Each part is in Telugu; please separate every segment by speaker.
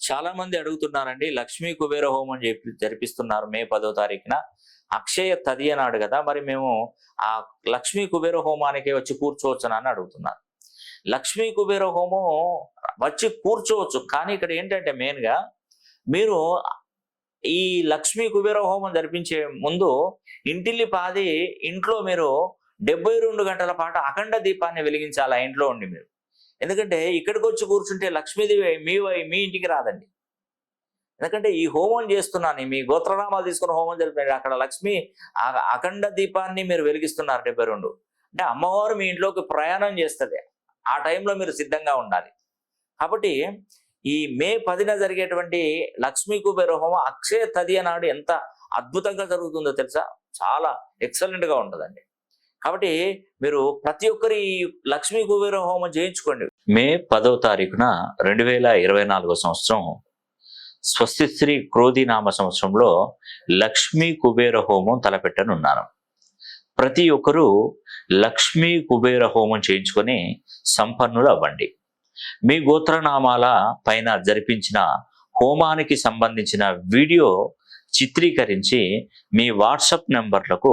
Speaker 1: చాలా మంది అడుగుతున్నారండి లక్ష్మీ కుబేర హోమం చెప్పి జరిపిస్తున్నారు మే పదో తారీఖున. అక్షయ తది అన్నాడు కదా మరి మేము ఆ లక్ష్మీ కుబేర హోమానికే వచ్చి కూర్చోవచ్చునా అని అడుగుతున్నారు. లక్ష్మీ కుబేర హోమం వచ్చి కూర్చోవచ్చు కానీ ఇక్కడ ఏంటంటే మెయిన్గా మీరు ఈ లక్ష్మీ కుబేర హోమం జరిపించే ముందు ఇంటిల్లి పాది ఇంట్లో మీరు డెబ్బై రెండు గంటల పాటు అఖండ దీపాన్ని వెలిగించాలి ఆ ఇంట్లో ఉండి మీరు? ఎందుకంటే ఇక్కడికి వచ్చి కూర్చుంటే లక్ష్మీదేవి మీ వై- మీ ఇంటికి రాదండి. ఎందుకంటే ఈ హోమం చేస్తున్నాను మీ గోత్రనామాలు తీసుకుని హోమం జరిపినారు అక్కడ లక్ష్మి ఆ- అఖండ దీపాన్ని మీరు వెలిగిస్తున్నారు డెబ్బై రెండు. అంటే అమ్మవారు మీ ఇంట్లోకి ప్రయాణం చేస్తుంది. ఆ టైంలో మీరు సిద్ధంగా ఉండాలి. కాబట్టి ఈ మే పదిన జరిగేటువంటి లక్ష్మీ కుబేర హోమం అక్షయ తది నాడు ఎంత అద్భుతంగా జరుగుతుందో తెలుసా? చాలా ఎక్సలెంట్గా ఉంటుందండి. కాబట్టి మీరు ప్రతి ఒక్కరి లక్ష్మీ కుబేర హోమం చేయించుకోండి. మే పదో తారీఖున రెండు వేల ఇరవై నాలుగో సంవత్సరం స్వస్తి శ్రీ క్రోధి నామ సంవత్సరంలో లక్ష్మీ కుబేర హోమం తలపెట్టనున్నాను. ప్రతి ఒక్కరూ లక్ష్మీ కుబేర హోమం చేయించుకొని సంపన్నులు అవ్వండి మీ గోత్రనామాల పైన జరిపించిన హోమానికి సంబంధించిన వీడియో చిత్రీకరించి మీ వాట్సాప్ నెంబర్లకు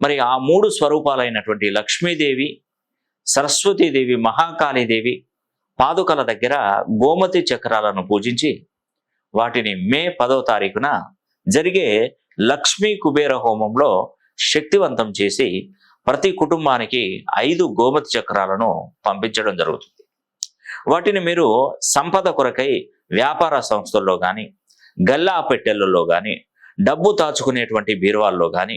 Speaker 1: మరి ఆ మూడు స్వరూపాలైనటువంటి లక్ష్మీదేవి సరస్వతీదేవి మహాకాళీదేవి పాదుకల దగ్గర గోమతి చక్రాలను పూజించి వాటిని మే పదో తారీఖున జరిగే లక్ష్మీ కుబేర హోమంలో శక్తివంతం చేసి ప్రతి కుటుంబానికి ఐదు గోమతి చక్రాలను పంపించడం జరుగుతుంది. వాటిని మీరు సంపద కొరకై వ్యాపార సంస్థల్లో కానీ గల్లా పెట్టెలలో కానీ డబ్బు దాచుకునేటువంటి బీరువాల్లో కానీ